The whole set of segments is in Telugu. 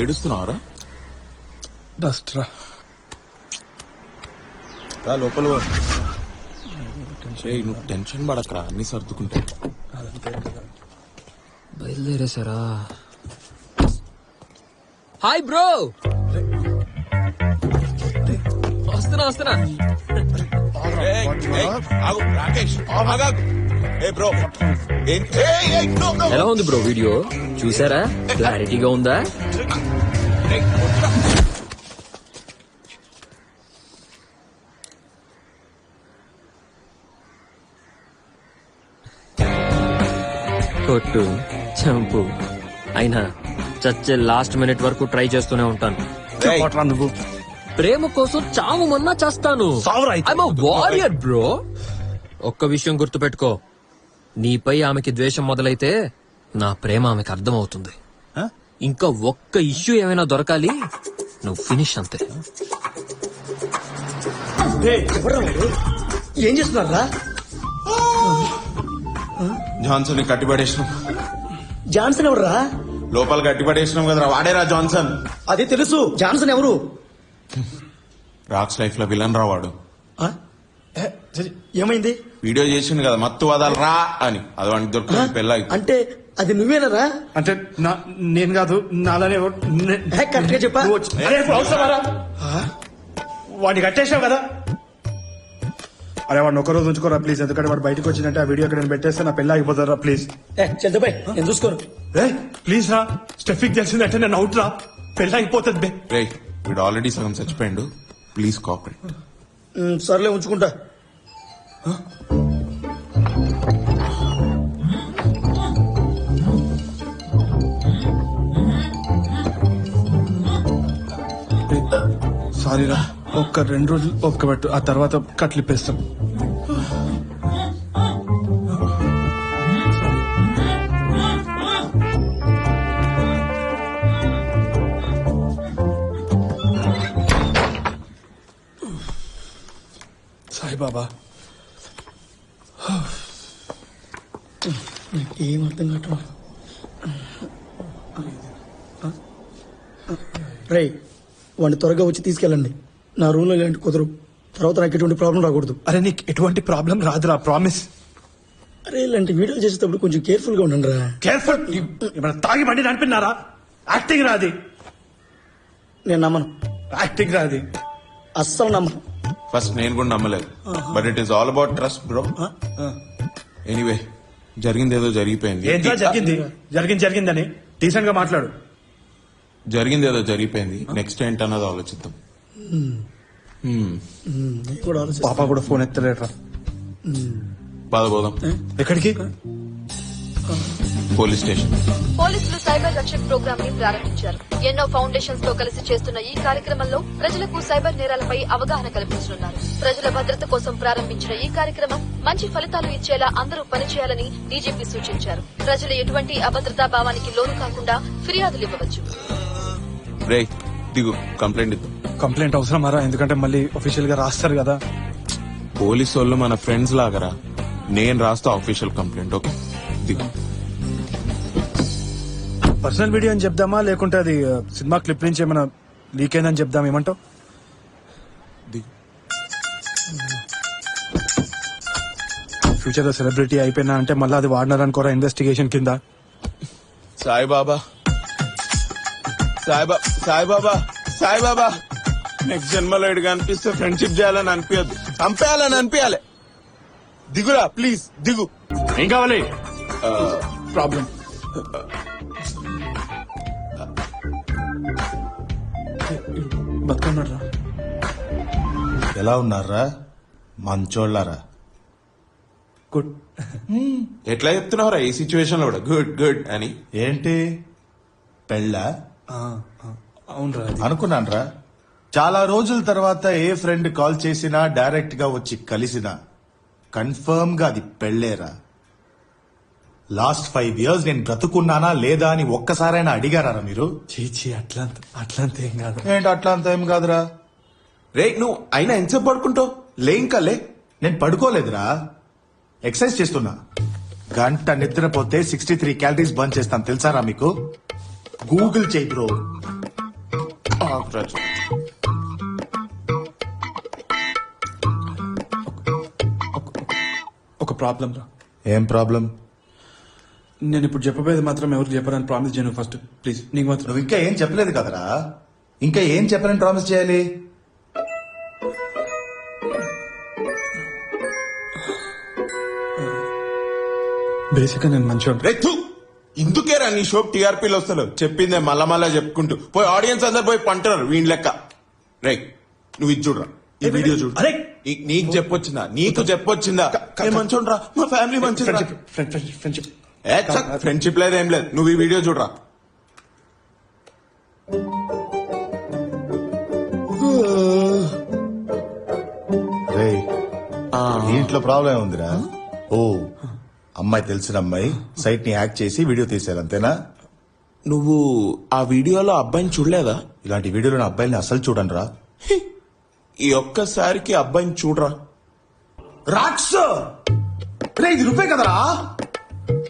ఏడుస్తున్నావరా? డస్ట్ రా రా లోపల పో. ఏయ్, నువ్వు టెన్షన్ పడకరా అన్ని సర్దుకుంటా. బయలుదేరేసారా హాయ్ బ్రో! వస్తున్నా వస్తున్నా. ఏయ్, ఏయ్, ఆగు, రాకేష్ ఆగాగు. ఏ బ్రో. ఎలా ఉంది బ్రో వీడియో? చూసారా? క్లారిటీగా ఉందా. కొట్టు చంపు. అయినా చచ్చే లాస్ట్ మినిట్ వరకు ట్రై చేస్తూనే ఉంటాను. నువ్వు. ప్రేమ కోసం చావు మన్నా చేస్తాను. వారియర్ బ్రో ఒక్క విషయం గుర్తుపెట్టుకో. నీపై ఆమెకి ద్వేషం మొదలైతే నా ప్రేమ ఆమెకి అర్థమవుతుంది. ఇంకా ఒక్క ఇష్యూ ఏమైనా దొరకాలి? నువ్వు ఫినిష్ అంతే. ఏం చేస్తున్నారా జాన్సన్ని కట్టిపడేసినాం. జాన్సన్ ఎవర్రా లోపల కట్టిపడేసినాం కదరా వాడేరా జాన్సన్. అది తెలుసు జాన్సన్ ఎవరు? రాక్స్ లైఫ్లో విలన్ రా వాడు ఏమైంది? వీడియో చేసిండు కదా మత్తు వదలరా అని. అది వాడికి దొరుకుతుంది పెళ్ళ అంటే అది నువ్వేనరా? అంటే నా నేను కాదు నాలానే కరెక్ట్గా చెప్పా? వాడిని కట్టేసావు కదా. అరే వాడిని ఒక రోజు ఉంచుకోరా ప్లీజ్ ఎందుకంటే వాడు బయటకు వచ్చిందంటే ఆ వీడియో ఇక్కడ నేను పెట్టేస్తే నా పెళ్ళి ఆగిపోతారా ప్లీజ్ ఏ చల్దబాయ్ నేను చూసుకోను. ప్లీజ్ రా. స్టెఫిక్ తెలిసిందంటే నేను అవుట్ రా. పెళ్ళి ఆగిపోతుంది బే. రే వీడు ఆల్రెడీ సగం చచ్చిపోయిండు. ప్లీజ్ కోఆపరేట్ ఉమ్, సర్లే ఉంచుకుంటా. సారీరా ఒక్క రెండు రోజులు ఒక్క పెట్టు ఆ తర్వాత కట్లిప్పేస్తాం సాయిబాబా ఏం అర్థం కావటం రే వాడిని త్వరగా వచ్చి తీసుకెళ్ళండి. నా రూమ్లో ఇలాంటి కుదరు తర్వాత నాకు ఎటువంటి ప్రాబ్లం రాకూడదు. అరే నీకు ఎటువంటి ప్రాబ్లం రాదురా ప్రామిస్ అరే ఇలాంటి వీడియోలు చేసేటప్పుడు కొంచెం కేర్ఫుల్గా ఉండండి రా. కేర్ఫుల్ ఏమైనా తాగి బండి నడిపినారా యాక్టింగ్ రాది నేను నమ్మను. యాక్టింగ్ రాది అస్సలు నమ్మను. ఫస్ట్ నేను కూడా నమ్మలేదు. But it is all about trust bro anyway జరిగింది ఏదో జరిగిపోయింది. ఏంట్రా జరిగింది? జరిగింది జరిగిందని డీసెంట్గా మాట్లాడు. జరిగింది ఏదో జరిగిపోయింది. నెక్స్ట్ ఏంటన్నది ఆలోచిద్దాం. కూడా పాప కూడా ఫోన్ ఎత్తలేట్రా. పద పోదాం. ఎక్కడికి? Police station. పోలీసులు సైబర్ రక్షక్ ప్రోగ్రామ్ని ప్రారంభించారు. ఎన్నో ఫౌండేషన్స్తో కలిసి చేస్తున్న ఈ కార్యక్రమంలో ప్రజలకు సైబర్ నేరాలపై అవగాహన కల్పించనున్నారు. ప్రజల భద్రత కోసం ప్రారంభించిన ఈ కార్యక్రమం మంచి ఫలితాలు ఇచ్చేలా అందరూ పనిచేయాలని డీజీపీ సూచించారు. ప్రజలు ఎటువంటి అభద్రతా భావానికి లోను కాకుండా ఫిర్యాదులు ఇవ్వవచ్చు. రే దిగు కంప్లైంట్ ఇద్దాం. కంప్లైంట్ అవసరమారా ఎందుకంటే మళ్ళీ అఫీషియల్గా రాస్తారు కదా. పోలీస్ వాళ్ళు మన ఫ్రెండ్స్ లాగరా. నేను రాస్తా ఆఫీషియల్ కంప్లైంట్ ఓకే? దిగు. పర్సనల్ వీడియో అని చెప్దామా? లేకుంటే అది సినిమా క్లిప్ నుంచి ఏమైనా లీక్ అయిందని చెప్దాం ఏమంటావు? ఫ్యూచర్లో సెలబ్రిటీ అయిపోయినా అంటే మళ్ళీ అది వాడినారనుకోరా ఇన్వెస్టిగేషన్ కింద. సాయిబాబా. సాయిబా సాయిబాబా సాయిబాబా. నెక్స్ట్ జన్మలో ఇడిగా అనిపిస్తే ఫ్రెండ్షిప్ చేయాలని అనిపించదు చంపేయాలని అనిపించాలి దిగురా ప్లీజ్ దిగు. ఏం కావాలి? ప్రాబ్లం బతుకున్నారా ఎలా ఉన్నారా మంచోళ్ళారా? గుడ్. ఎట్లా చెప్తున్నావురా ఈ సిచ్యువేషన్లో కూడా? గుడ్ గుడ్ అని. ఏంటి? పెళ్ళా? అవునరా అనుకున్నాన్రా. చాలా రోజుల తర్వాత ఏ ఫ్రెండ్ కాల్ చేసినా డైరెక్ట్గా వచ్చి కలిసినా కన్ఫర్మ్గా అది పెళ్ళేరా. లాస్ట్ ఫైవ్ ఇయర్స్ నేను బ్రతుకున్నానా లేదా అని ఒక్కసారైనా అడిగారా మీరు? చీచి అట్లా అట్లంత ఏం కాదు. ఏంటి అట్లా అంత ఏం కాదురా? రే నువ్వు అయినా ఎంతసేపు పడుకుంటావు? లే ఇంకా లే. నేను పడుకోలేదురా. ఎక్సర్సైజ్ చేస్తున్నా. గంట నిద్రపోతే సిక్స్టీ త్రీ క్యాలరీస్ బర్న్ చేస్తాను తెలుసారా మీకు? గూగుల్ చేయి బ్రో. ఒక ప్రాబ్లం రా ఏం ప్రాబ్లం నేను ఇప్పుడు చెప్పబోయేది మాత్రం ఎవరికి చెప్పాలని ప్రామిస్ చేయను ఫస్ట్ ప్లీజ్ నీకు మాత్రం. నువ్వు ఇంకా ఏం చెప్పలేదు కదరా? ఇంకా ఏం చెప్పాలని ప్రామిస్ చేయాలి? బేసిక్గా నేను మంచిగా రేతు ఇందుకేరా నీ షోప్ టీఆర్పీలు వస్తలేవు చెప్పిందే మళ్ళా మళ్ళా చెప్పుకుంటూ. పోయి ఆడియన్స్ అందరు పోయి పంటున్నారు వీళ్ళ లెక్క. రే నువ్వు ఇది చూడరా. ఈ వీడియో చూడు. అరే! నీకు చెప్పొచ్చిందా? నీకు చెప్పొచ్చిందా? మంచోడ్రా మా ఫ్యామిలీ మంచిదా ఫ్రెండ్షిప్ ఫ్రెండ్షిప్ ఫ్రెండ్షిప్ ఏ ఫ్రెండ్షిప్ లేదు ఏం లేదు. నువ్వు ఈ వీడియో చూడరా. రే దీంట్లో ప్రాబ్లం ఉందిరా. ఓ అమ్మాయి తెలిసిన అమ్మాయి సైట్ని హ్యాక్ చేసి వీడియో తీశారు అంతేనా? నువ్వు ఆ వీడియోలో అబ్బాయిని చూడలేదా? ఇలాంటి వీడియోలో నా అబ్బాయిని అసలు చూడండి రా ఈ ఒక్కసారికి అబ్బాయిని చూడరా. రాక్స్ రే ఇది రూపే కదరా?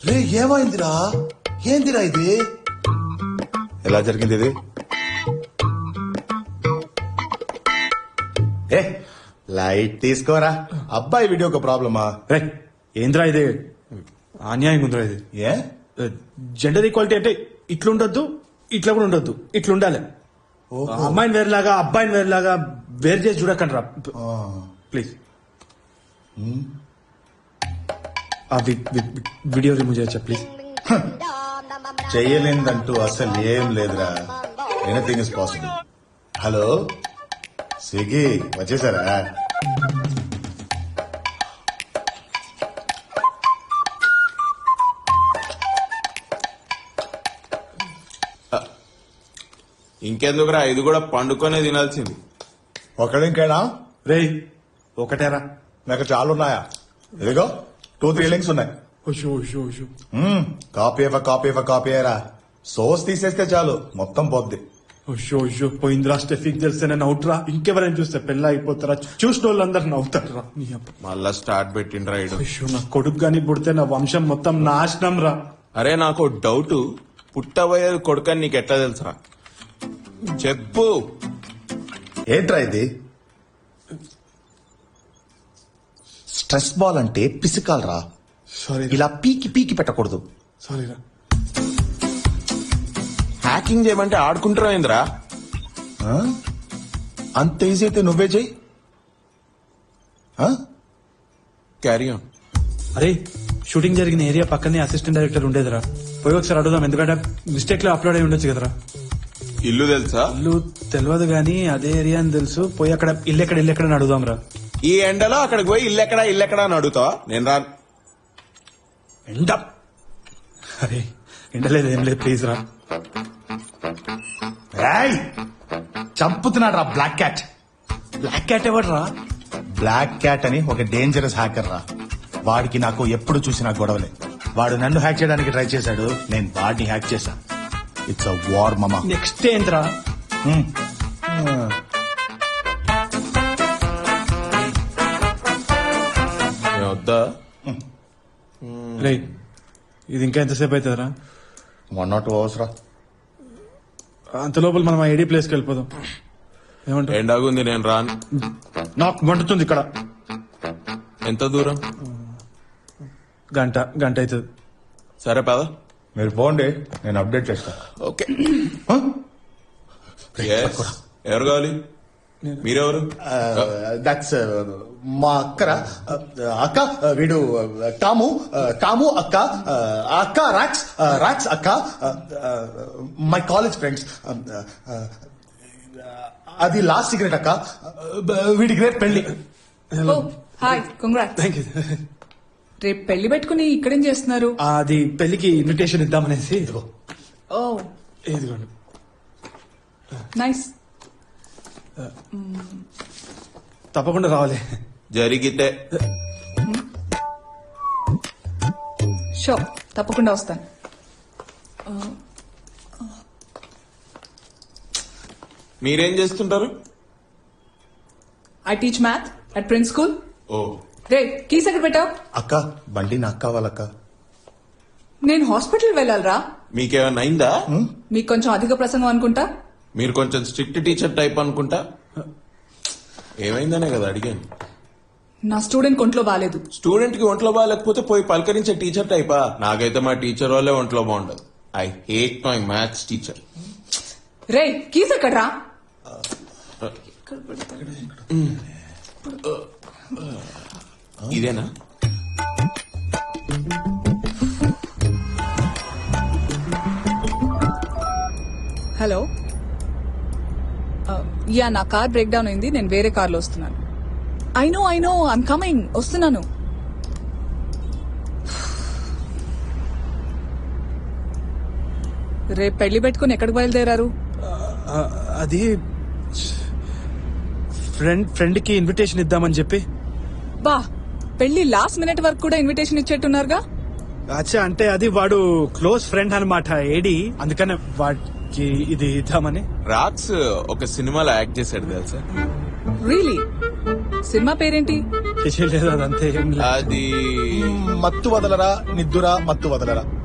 రే ఏమైందిరా? ఏందిరా ఇది? ఎలా జరిగింది ఇది? ఏ లైట్ తీసుకోరా. అబ్బాయి వీడియో ఒక ప్రాబ్లమా? రే ఏంద్రా ఇది? అన్యాయం ఉందిరా ఇది. ఏ? జెండర్ ఈక్వాలిటీ అంటే ఇట్లుండొద్దు ఇట్లా కూడా ఉండొద్దు ఇట్లా ఉండాలి అమ్మాయిని వేరేలాగా అబ్బాయిని వేరేలాగా వేరు చేసి చూడకండి రా ప్లీజ్. ఆ వీడియో రిమూవ్ చేయొచ్చా ప్లీజ్? చెయ్యలేదంటూ అసలు ఏం లేదురా. Anything is possible hello Swiggy వచ్చేసారా? ఇంకెందుకురా ఇది కూడా పండుకొనే తినాల్సింది. ఒకడింకేనా రేయ్ ఒకటేరా. నాకు చాలా ఉన్నాయా ఇదిగో. టూ త్రీ లింక్స్ ఉన్నాయి. కాపీ ఇవ్వ కాపీ ఇవ్వ కాపీ అయ్యరా సోస్ తీసేస్తే చాలు మొత్తం పోద్ది. పోయిందిరా స్టెఫిక్ తెలిస్తే నేను అవుట్రా. ఇంకెవరైనా చూస్తే పెళ్ళ అయిపోతారా? చూసిన వాళ్ళందరూ నవ్వుతారా నీ అబ్బ. మళ్ళా స్టార్ట్ పెట్టిండ్రా ఇడు ఉషు నా కొడుకు గాని పుడితే నా వంశం మొత్తం నాశనం రా అరే నాకు డౌట్. పుట్టబోయేది కొడుకని నీకు ఎట్లా తెలుసా చెప్పు. ఏంట్రా ఇది? స్ట్రెస్ బాల్ అంటే పిసికాలరా సారీ ఇలా పీకి పీకి పెట్టకూడదు. సారీ రా. హ్యాకింగ్ చేయమంటే ఆడుకుంటున్నావు ఏంద్రా ఆ? అంత ఈజీ అయితే నువ్వే చెయ్యి. ఆ? క్యారీ ఆన్ అరే షూటింగ్ జరిగిన ఏరియా పక్కనే అసిస్టెంట్ డైరెక్టర్ ఉండేదిరా. పోయి ఒకసారి అడుగుదాం ఎందుకంటే మిస్టేక్లో అప్లోడ్ అయి ఉండొచ్చు కదరా. ఇల్లు తెలుసా? ఇల్లు తెలియదు కానీ అదే ఏరియా అని తెలుసు. పోయి అక్కడ ఇల్లు ఎక్కడ ఇల్లు ఎక్కడ అని అడుగుదాం రా ఈ ఎండలో అక్కడికి పోయి ఇల్లు ఎక్కడా ఇల్లు ఎక్కడా అని అడుగుతావా? నేను రా ఎండ. అరే ఎండలేదు ఏం లేదు ప్లీజ్ రా. ఏయ్! చంపుతున్నాడు రా బ్లాక్ క్యాట్. బ్లాక్ క్యాట్ ఎవరు రా బ్లాక్ క్యాట్ అని ఒక డేంజరస్ హ్యాకర్ రా. వాడికి నాకు ఎప్పుడు చూసినా గొడవలే. వాడు నన్ను హ్యాక్ చేయడానికి ట్రై చేశాడు. నేను వాడిని హ్యాక్ చేశా. ఇట్స్ అ వార్ మమా. నెక్స్ట్ ఏంట్రా? వద్దా రే ఇది ఇంకా ఎంతసేపు అవుతుందిరా వన్ నాట్ టూ అవర్స్ రా. అంత లోపల మనం ఆ ఏడీ ప్లేస్కి వెళ్ళిపోదాం. ఏమంటావు? ఎండాగుంది నేను రాను. నాకు మండుతుంది ఇక్కడ. ఎంత దూరం? గంట గంట అవుతుంది సరే పద. మీరు పోండి నేను అప్డేట్ చేస్తా. ఓకే. ఎవరు కావాలి? మీరెవరు? దట్స్ మా అక్కరా అక్క వీడు టాము టాము అక్క అక్క రాక్స్ రాక్స్ అక్క మై కాలేజ్ ఫ్రెండ్స్ అది లాస్ట్ సిగరెట్ అక్క వీడి గ్రేట్ పెళ్ళి oh hi congrat thank you రేపు పెళ్ళి పెట్టుకుని ఇక్కడేం చేస్తున్నారు? అది పెళ్ళికి ఇన్విటేషన్ ఇద్దామనేసి ఓ ఇదిగోండి. నైస్ తప్పకుండా రావాలి. జరిగితే. షో తప్పకుండా వస్తాను. మీరేం చేస్తుంటారు? I teach math at Prince school oh. Ray keys ఎక్కడ పెట్టావు? అక్క బండి నాకు కావాలక్క. నేను హాస్పిటల్ వెళ్ళాలరా. మీకేమైనా అయిందా? మీకు కొంచెం అధిక ప్రసంగం అనుకుంటా? మీరు కొంచెం స్ట్రిక్ట్ టీచర్ టైప్ అనుకుంటా? ఏమైందనే కదా అడిగాను. నా స్టూడెంట్ ఒంట్లో బాగాలేదు స్టూడెంట్కి ఒంట్లో బాగాలేకపోతే పోయి పలకరించే టీచర్ టైపా? నాకైతే మా టీచర్ వాళ్ళే ఒంట్లో బాగుండదు. I hate my maths teacher. Ray keys ఎక్కడ్రా? ఇదేనా? హలో? యా నా కార్ బ్రేక్ డౌన్ అయింది. నేను వేరే కార్లో వస్తున్నాను. I know I know I'm coming వస్తున్నాను. రేపు పెళ్ళి పెట్టుకుని ఎక్కడికి బయలుదేరారు? ఆ, అది ఫ్రెండ్ ఫ్రెండ్కి ఇన్విటేషన్ ఇద్దామని చెప్పి. బా పెళ్ళి లాస్ట్ మినిట్ వరకు కూడా ఇన్విటేషన్ ఇచ్చేట్టున్నారుగా? అచ్చా అంటే అది వాడు క్లోజ్ ఫ్రెండ్ అన్నమాట ఏడి అందుకనే వాడికి ఇది ఇద్దామని? రాక్స్ ఒక సినిమాలో యాక్ట్ చేశాడు తెలుసా? రియలీ సినిమా పేరేంటి? లేదు అదంతే ఏం లేదు. అది మత్తు వదలరా నిద్దురా మత్తు వదలరా?